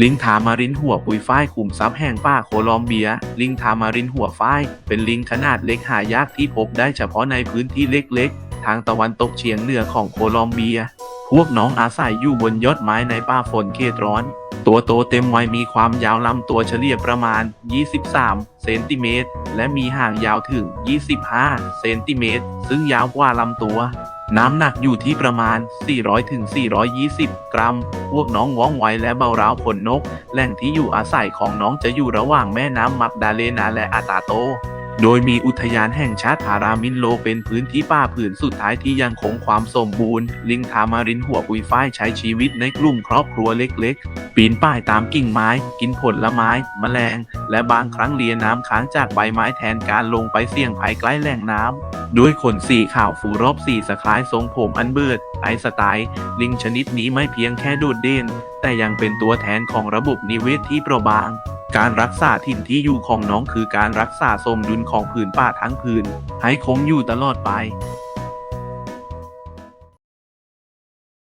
ลิงทามารินหัวปุยฝ้ายขุมทรัพย์แห่งป่าโคลอมเบีย ลิงทามารินหัวฝ้าย เป็นลิงขนาดเล็กหายากที่พบได้เฉพาะในพื้นที่เล็กๆ ทางตะวันตกเฉียงเหนือของโคลอมเบีย พวกน้องอาศัยอยู่บนยอดไม้ในป่าฝนเขตร้อน ตัวโตเต็มวัยมีความยาวลำตัวเฉลี่ยประมาณ 23 เซนติเมตร และมีห่างยาวถึง 25 เซนติเมตร ซึ่งยาวกว่าลำตัว น้ำหนักอยู่ที่ประมาณ 400ถึง420 กรัม พวกน้องว่องไวและเบาร้าวขนนก แหล่งที่อยู่อาศัยของน้องจะอยู่ระหว่างแม่น้ำมักดาเลนาและอาตาโต โดยมีอุทยานแห่งชาติพารามินโลเป็นพื้นที่ป่าผืนสุดท้ายที่ยังคงความสมบูรณ์ ลิงทามารินหัวปุยฝ้ายใช้ชีวิตในกลุ่มครอบครัวเล็กๆ ปีนป่ายตามกิ่งไม้ กินผลไม้ แมลง และบางครั้งเลียน้ำค้างจากใบไม้แทนการลงไปเสี่ยงภัยใกล้แหล่งน้ำ ด้วยขนสีขาวฟูรอบสีสคล้ายทรงผมอันเบิด ไอสไตล์ ลิงชนิดนี้ไม่เพียงแค่โดดเด่นแต่ยังเป็นตัวแทนของระบบนิเวศที่เปราะบาง การรักษาถิ่นที่อยู่ของน้องคือการรักษาสมดุลของผืนป่าทั้งผืน ให้คงอยู่ตลอดไป